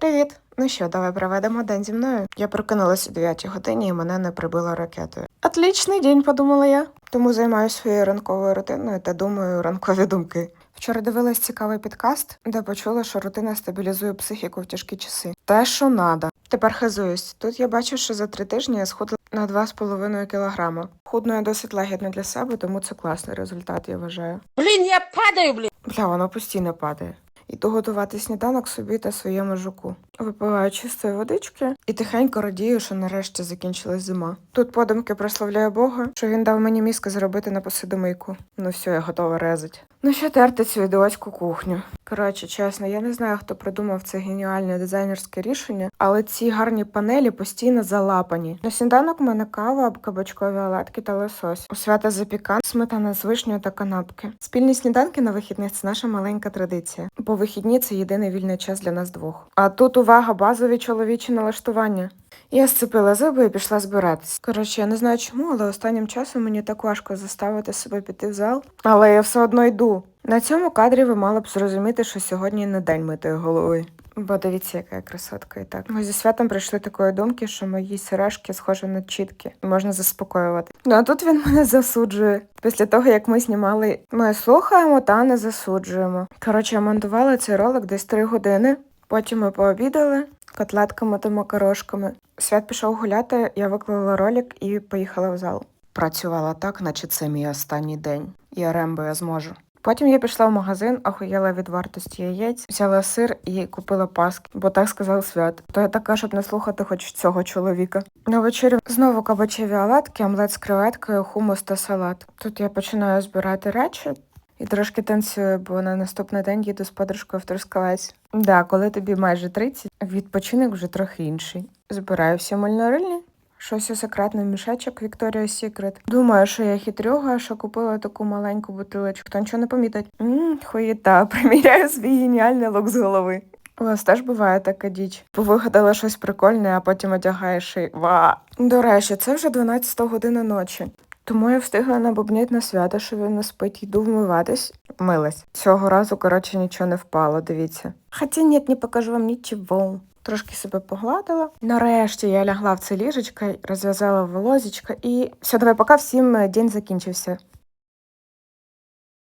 Привіт! Ну що, давай проведемо день зі мною. Я прокинулася о 9 годині і мене не прибило ракетою. Отлічний день, подумала я. Тому займаюся своєю ранковою рутиною та думаю ранкові думки. Вчора дивилась цікавий підкаст, де почула, що рутина стабілізує психіку в тяжкі часи. Те, що надо. Тепер хизуюсь. Тут я бачу, що за три тижні я схудла на 2,5 кілограма. Худно я досить лагідно для себе, тому це класний результат, я вважаю. Блин, я падаю, блин. Бля, воно постійно падає. Іду готувати сніданок собі та своєму жуку. Випиваю чистої водички і тихенько радію, що нарешті закінчилась зима. Тут подумки прославляю Бога, що він дав мені мізки зробити на посудомийку. Ну все, я готова резать. Ну що терти цю ідіотську кухню. Коротше, чесно, я не знаю, хто придумав це геніальне дизайнерське рішення, але ці гарні панелі постійно залапані. На сніданок в мене кава, кабачкові оладки та лосось. У свята запікан, сметана з вишнею та канапки. Спільні сніданки на вихідних це наша маленька традиція. Бо вихідні це єдиний вільний час для нас двох. А тут увага, базові чоловічі налаштування. Я сцепила зуби і пішла збиратись. Коротше, я не знаю чому, але останнім часом мені так важко заставити себе піти в зал, але я все одно йду. На цьому кадрі ви мали б зрозуміти, що сьогодні не день митої голови. Бо дивіться, яка я красотка і так. Ми зі святом прийшли такої думки, що мої сережки схожі на чітки, і можна заспокоювати. Ну а тут він мене засуджує. Після того, як ми знімали, ми слухаємо та не засуджуємо. Коротше, я монтувала цей ролик десь три години. Потім ми пообідали котлетками та макарошками. Свят пішов гуляти, я виклала ролик і поїхала в зал. Працювала так, наче це мій останній день. Я рембо, я зможу. Потім я пішла в магазин, охуєла від вартості яєць, взяла сир і купила паски, бо так сказав свят. То я така, щоб не слухати хоч цього чоловіка. На вечерю знову кабачеві оладки, омлет з креветкою, хумус та салат. Тут я починаю збирати речі. І трошки танцюю, бо на наступний день їду з подружкою в Трускавець. Да, коли тобі майже 30, відпочинок вже трохи інший. Збираю всі мальнорильні. Щось у секретний мішечок Victoria's Secret. Думаю, що я хитрюга, що купила таку маленьку бутилочку. Хто нічого не помітить. Ммм, хуєта, приміряю свій геніальний лук з голови. У вас теж буває така діч. Повигадала щось прикольне, а потім одягаєш і ва. До речі, це вже 12 година ночі. Тому я встигла набубніть на свято, що він не спить, йду вмиватись. Милась. Цього разу, коротше, нічого не впало, дивіться. Хоча ні, не покажу вам нічого. Трошки себе погладила. Нарешті я лягла в це ліжечко, розв'язала волозічка і все, давай, пока всім е, день закінчився.